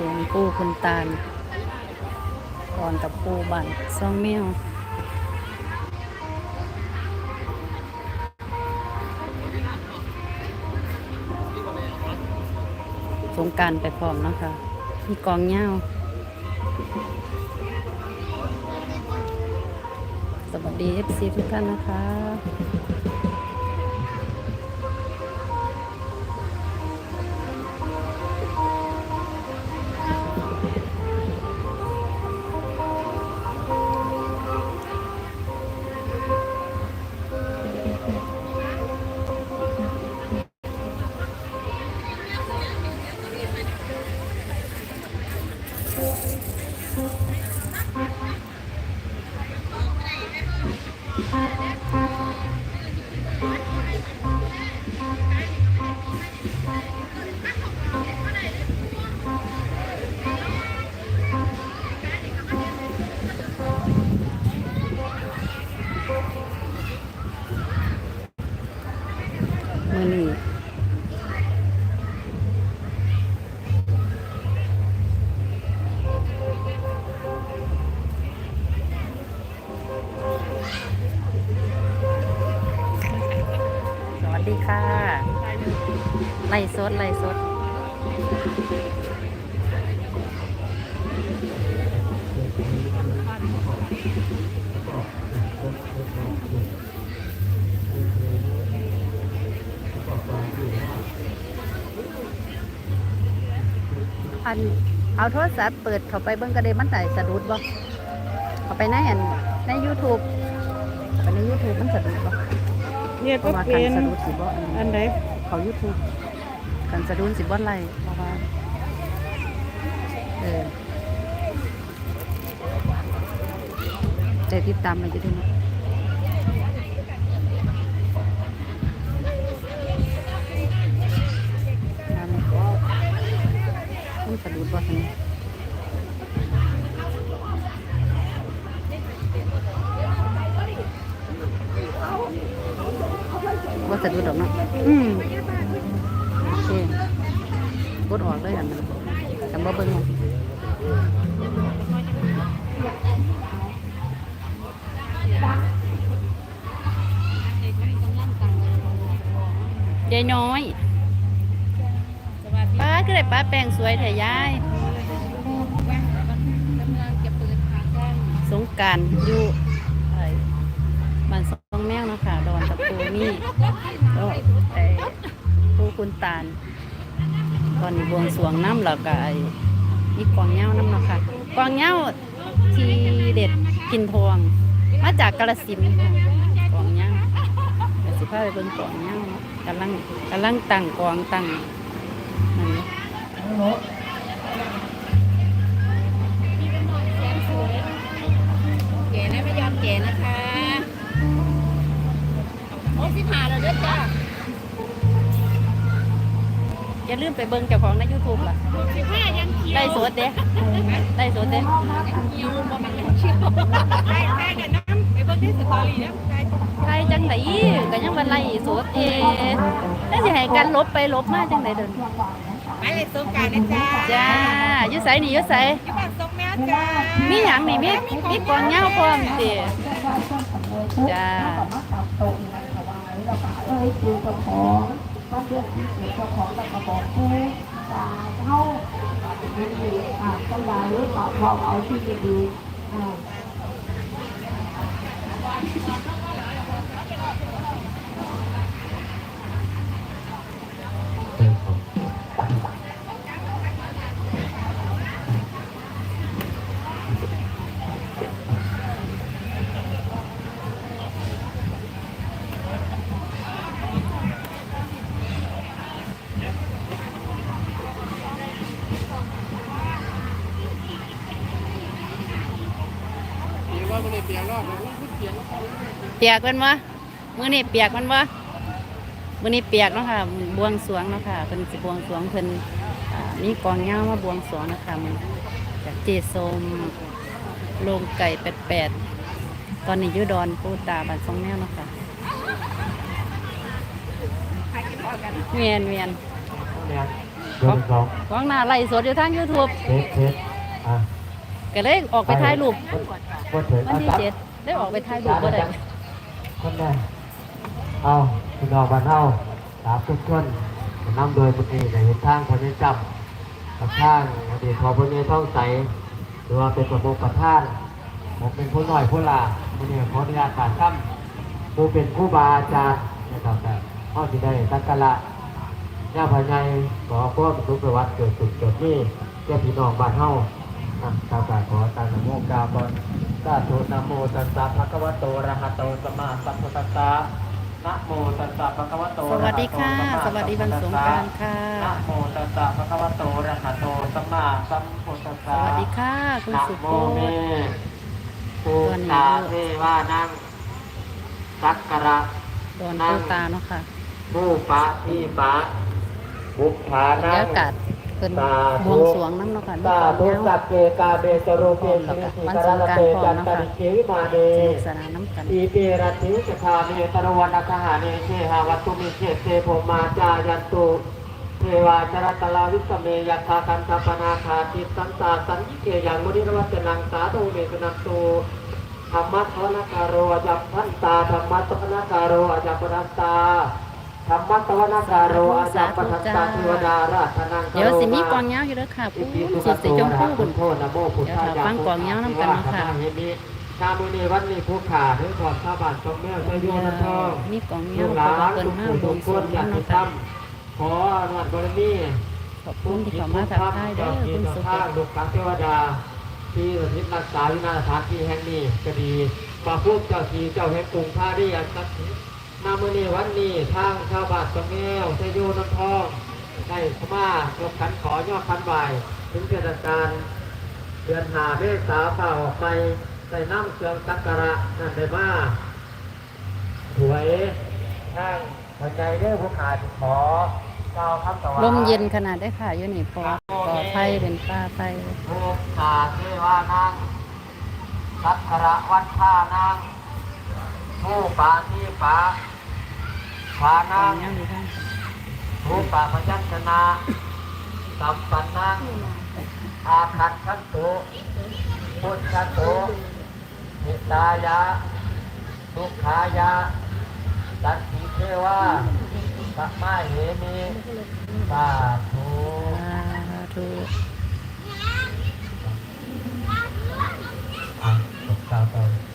สรวงปูคุณตาลก่อนกับปูบันซองเมียวสงการไปพร้อมเนาะคะมีกองเหย้าสวัสดี FC ทุกท่านนะคะ สดไล่สดอันเอาโทรศัพท์เปิดเข้าไปเบิ่งกระเดมันได้สะดุดบ่เข้าไปในอันใน YouTube เข้าไปใน YouTube มันสะดุดบ่เนี่ยเพก็ราะว่าเป็การนสะดุดสิบ่อันอันี้นใดเขา YouTube การสะดุดสิบ่ไล่เพราะว่าเออได้ติดตามมาอยู่ด้วยเนะตามสะดุดบ่ทันว่าสะดุดดอกเนาะอืม ดออกเลยอันนั้นจำบ่เบิ่งของยายน้อยป้าก็ได้ป้าแปลงสวยแถยาย สงกรารอยู่ไอ้บ้านสองแมวเนาะคะดอนตะปูนี่ก็ไอ้ปูคุณตาล ตอนนี้บวงสรวงน้ำแล้วก็ไอ้มีกวางเหย้าน้ำเนาะค่ะกวางเหย้าที่เด็ดกินทองมาจากกาลสินธุ์ค่ะกวางเหย้าเดี๋ยวสิพาไปเบิ่งกวางเหย้าเนาะกำลังกำลังตั้งกวางตั้งนั่นเนาะเก๋นะไม่ยอมเก๋นะคะโอ้สิผ่าแล้วเด้อจ้า อย่าลืมไปเบิ่งเจ้าของใน YouTube ล่ะสิผ่ายังเขียวได้สดเด้ได้สดเด้เขียวบ่มันยังเขียวได้ได้กันน้ำไปเบิ่งที่สตอรี่นะได้ไทยจังไหนก็ยังวันไล่สดเองแล้วสิให้กันลบไปลบมาจังไหนเดินไปเลยสงกรารนะจ้าจ้าอยู่ไสนี่อยู่ไสอยู่บ้านสงแม่จ้ามีหยังนี่มีมีกองเหย้าพร้อมติจ้า เอ้ยคือเจ้าของก็เรียกที่เจ้าของแล้วก็บอกผู้ตาเท่าดีๆอ่าต้องยาหรือเปล่าพอเอาที่ดีอ่า เปียกมันวะมื้อนี้เปียกมันวะมื้อนี้เปียกเนาะค่ะบวงสรวงเนาะค่ะเพิ่นสิบวงสรวงเพิ่นอ่ามีกองเหย้ามาบวงสรวงนะคะมันจากเจโซมโรงไก่แปดๆตอนนี้อยู่ดอนปูตาบ้านสองแนวเนาะค่ะเมียนเมียนเบอร์สองกองหน้าไล่สดอยู่ทาง YouTube เทสเทสอะก็เลยออกไปถ่ายรูปก็ถึงวันที่เจ็ดได้ออกไปถ่ายรูปบ่ได้ คนแรกเอาพี่น้องบ้านเฮาสามทุกคนนำโดยบุตรีในเห็นทางพญจับกับทางอดีตขอพญท่องใสหรือว่าเป็นประมุขประธานผมเป็นผู้หน้อยผู้ลาผู้นี้ขออนุญาตการซ้ำผู้เป็นผู้บาอาจารย์นะครับแต่ข้อที่ได้สักการะย่าภายในขอพวกสุขประวัติเกิดสุดเกิดนี่เจ้าพี่น้องบ้านเฮาอะกราบขอตามนโมกราบอน สาธุนะโมตัสสะภะคะวะโตอะระหะโตสัมมาสัมพุทธัสสะนะโมตัสสะภะคะวะโตสวัสดีค่ะ สวัสดีวันสงกรานต์ค่ะนะโมตัสสะภะคะวะโตอะระหะโตสัมมาสัมพุทธัสสสะวัสดีค่ะ คุณนะสุโมโขเมทภูตาเทวานังสักการะดอนปูตาเนาะค่ะผู้ปะที่ปะบุพฐาบรนัรงยากาศ เป็นบวงสรวงน้ำเนาะค่ะมีสาความธุยาวสัพเพกาเบสโรเกสิริสิกรณเตจันตริเกวิมาเนสนุกสนานน้ำกันอีเปรติสคาเมตรวันคหาเนเชหาวัตตุมิเชเตโพมาจายันตุเทวาจรตลาวิสเมยัตถาคันตปนาคาติสันตาสันยิเกยังมุนิรวัจนังสาธุเมตนันตุธรรมะทวนาคารโรอจัปพันตาธรรมะทวนาคารโรอจัปปันตา ธรรมะทวนาคารโรอจัปปันตาเทวดาราชนังกโรเดี๋ยวสิมีกวางยาวอยู่เด้อค่ะอิผู้ติสุสุขดโตสีชมพูนะคุคุณณโทษนะโมพุทธายาเดี๋ยวฟังกลองยาวน้ำกันเนาะค่ะเห็นนี้ชามุนีวันนี้ผู้ขาถึงขอบชาวบ้านทรงแม่ชายโยนันทองมีกวางลูยาวกหเพลาราะว่านเพิ่นทุกมาผู้บทุวกงคสรวนงอยากเนาะติดค่ะตามขออนุญาตบารมีขอบคุณที่เข้ามาทักทายเด้อคุณสุโขทางลูกหลานเทวดา ที่สถิตรักษาวินาศสถานที่แห่งนี้ก็ดีพระพุทธเจ้าทีเจ้าแห่งกรุงพาริยันตัก นามือนี้วันนี้ทางชาวบ้านสงแก้วชายโยนันทองได้ขมายกขันขอยอดขันไหวถึงเทศกาลเดือนหาเมษาเป่าออกไปใส่น้ำเครื่องสักการะนั่นได้มาถวยทางหัวใจเรื่องผู้ขาดขอเจ้าคำตะวันลมเย็นขนาดได้ค่ะอยู่นี่ปอปอไผ่เป็นป้าไผ่ผู้ขาดเทวานังสักการะวัดท่านังผู้ปาที่ปา ผากวานังงยาวอยู่ทางผู้ปาพยัญชนะสัมปันนังอาคัตขันตุพุทธตุนิตายะทุกขายะสันติเทวาสัมมาเหมิสาธุสาธุอะตกเจ้าต่อจะ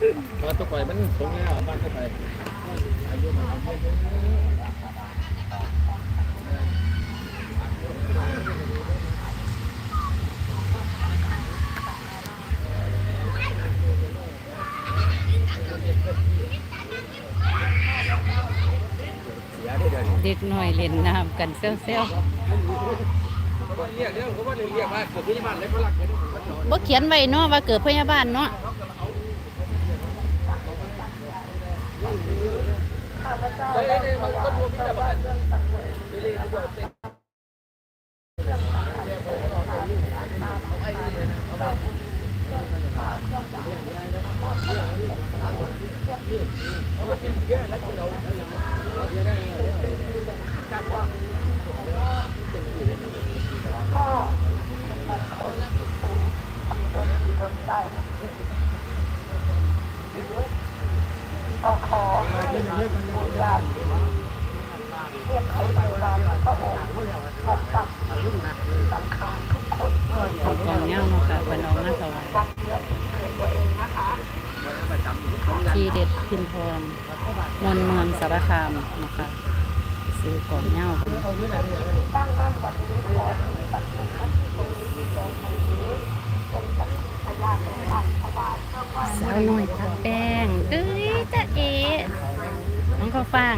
มาตะไคร้มันตรงนี้บ้านตะไคร้อายุมันเด็กหน่อยเล่นน้ำกันเซลเซลเรียกเรื่อเขาว่าเรียกว่าเกิดที่บ้านเลยฝรั่งเนี่ยบ่เขียนไว้เนาะว่าเกิดพยาบาลเนาะ มันก็รวมที่บ้าน ก็ขอให้ญาติเรียกเขาไปตามพระองค์ปกปักสังขารทุกคน ของกองยาวเนาะค่ะเป็นออกมาถวาย รักเพื่อนตัวเองนะคะ ที่เด็ดพินทองมนเมืองสารคามนะคะซื้อกองยาวเพิ่นตั้งมั่นวันนี้ขอให้ปัจจุบันที่ตรงนี้ตรงนี้เน่านถวายเอความสาวน้อยทับแป้งเอ้ยจะเอ๋น้องข้าวฟ่าง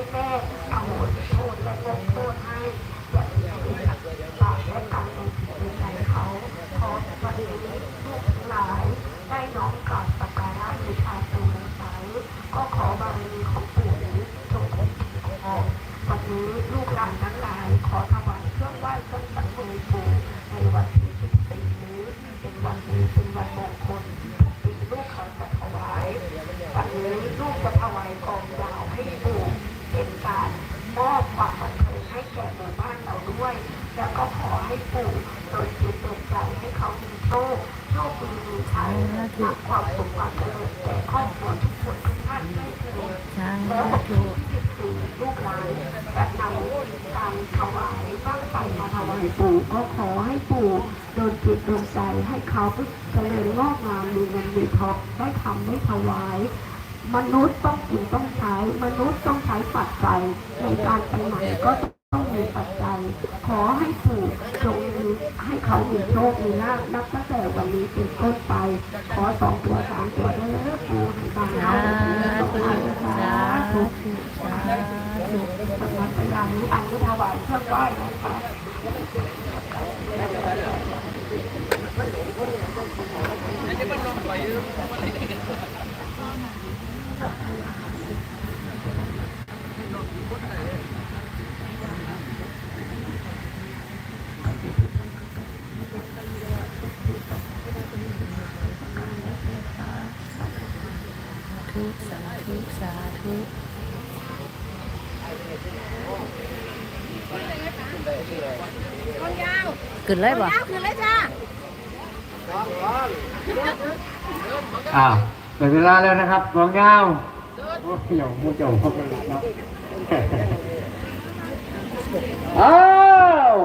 Voltava. สาธุปู่ก็ขอให้ปู่โดนจิตโดนใจให้เขาเจริญงอกงามมีเงินมีทองได้ทำได้ถวาย มนุษย์ต้องกินต้องใช้ มนุษย์ต้องใช้ปัจจัยในการไปไหนก็ มีปัจจัยขอให้ปู่จงให้เขามีโชคมีลาภนับตั้งแต่วันนี้เป็นต้นไป ขอสองตัวสามตัวไล้ปู่ให้บางเอาตัวนะทุกสำหรับพยานนี้อันก็ถวายเครื่องไหว้นะคะอันนี้มันลงไปเยอะ คนยาวขึ้นเลยบ่ยาวขึ้นเลยจ้าอ้าวเกิเวลาแล้วนะครับน้องยาวโอ้ยเดี๋ยวมูเจ้าเข้าไปแล้วอ้าว